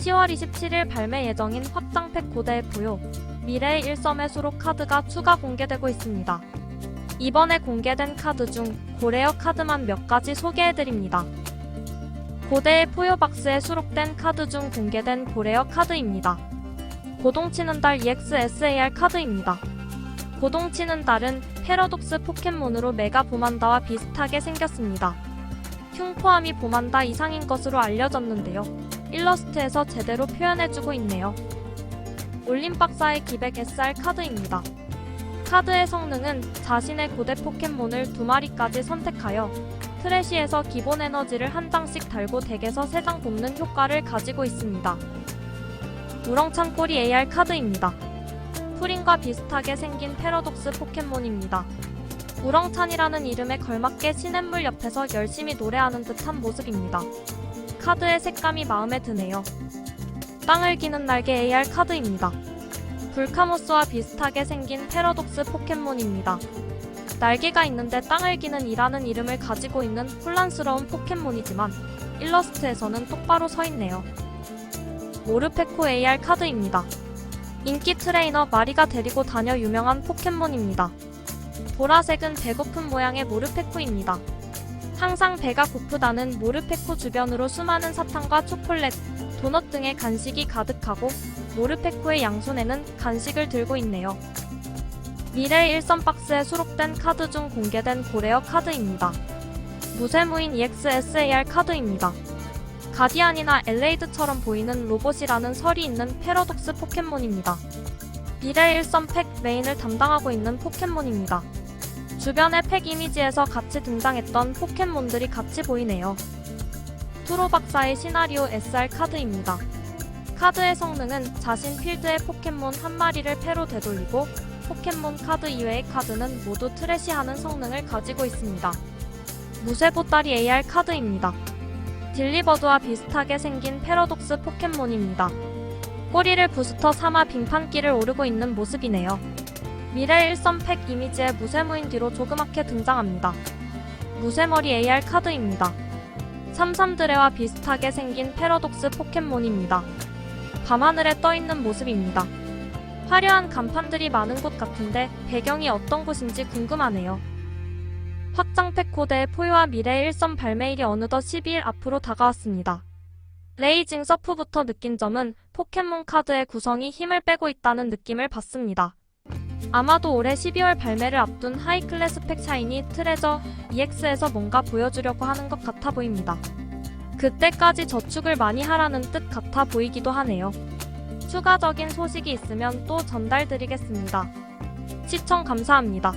10월 27일 발매 예정인 확장팩 고대의 포요, 미래의 일섬의 수록 카드가 추가 공개되고 있습니다. 이번에 공개된 카드 중 고레어 카드만 몇 가지 소개해드립니다. 고대의 포요 박스에 수록된 카드 중 공개된 고레어 카드입니다. 고동치는 달 EXSAR 카드입니다. 고동치는 달은 패러독스 포켓몬으로 메가 보만다와 비슷하게 생겼습니다. 흉포함이 보만다 이상인 것으로 알려졌는데요. 일러스트에서 제대로 표현해주고 있네요. 올림박사의 기백 SR 카드입니다. 카드의 성능은 자신의 고대 포켓몬을 두 마리까지 선택하여 트래시에서 기본 에너지를 한 장씩 달고 덱에서 세 장 뽑는 효과를 가지고 있습니다. 우렁찬 꼬리 AR 카드입니다. 프린과 비슷하게 생긴 패러독스 포켓몬입니다. 우렁찬이라는 이름에 걸맞게 시냇물 옆에서 열심히 노래하는 듯한 모습입니다. 카드의 색감이 마음에 드네요. 땅을 기는 날개 AR 카드입니다. 불카모스와 비슷하게 생긴 패러독스 포켓몬입니다. 날개가 있는데 땅을 기는 이라는 이름을 가지고 있는 혼란스러운 포켓몬이지만 일러스트에서는 똑바로 서 있네요. 모르페코 AR 카드입니다. 인기 트레이너 마리가 데리고 다녀 유명한 포켓몬입니다. 보라색은 배고픈 모양의 모르페코입니다. 항상 배가 고프다는 모르페코 주변으로 수많은 사탕과 초콜릿, 도넛 등의 간식이 가득하고 모르페코의 양손에는 간식을 들고 있네요. 미래 일선 박스에 수록된 카드 중 공개된 고레어 카드입니다. 무쇠무인 EXSAR 카드입니다. 가디안이나 엘레이드처럼 보이는 로봇이라는 설이 있는 패러독스 포켓몬입니다. 미래 일선 팩 메인을 담당하고 있는 포켓몬입니다. 주변의 팩 이미지에서 같이 등장했던 포켓몬들이 같이 보이네요. 투로 박사의 시나리오 SR 카드입니다. 카드의 성능은 자신 필드의 포켓몬 한 마리를 패로 되돌리고 포켓몬 카드 이외의 카드는 모두 트래시하는 성능을 가지고 있습니다. 무쇠보따리 AR 카드입니다. 딜리버드와 비슷하게 생긴 패러독스 포켓몬입니다. 꼬리를 부스터 삼아 빙판길을 오르고 있는 모습이네요. 미래 일선 팩 이미지의 무쇠무인 뒤로 조그맣게 등장합니다. 무쇠머리 AR 카드입니다. 삼삼드레와 비슷하게 생긴 패러독스 포켓몬입니다. 밤하늘에 떠있는 모습입니다. 화려한 간판들이 많은 곳 같은데 배경이 어떤 곳인지 궁금하네요. 확장팩 코드의 포유와 미래 일선 발매일이 어느덧 12일 앞으로 다가왔습니다. 레이징 서프부터 느낀 점은 포켓몬 카드의 구성이 힘을 빼고 있다는 느낌을 받습니다. 아마도 올해 12월 발매를 앞둔 하이클래스 팩 샤이니 트레저 EX에서 뭔가 보여주려고 하는 것 같아 보입니다. 그때까지 저축을 많이 하라는 뜻 같아 보이기도 하네요. 추가적인 소식이 있으면 또 전달드리겠습니다. 시청 감사합니다.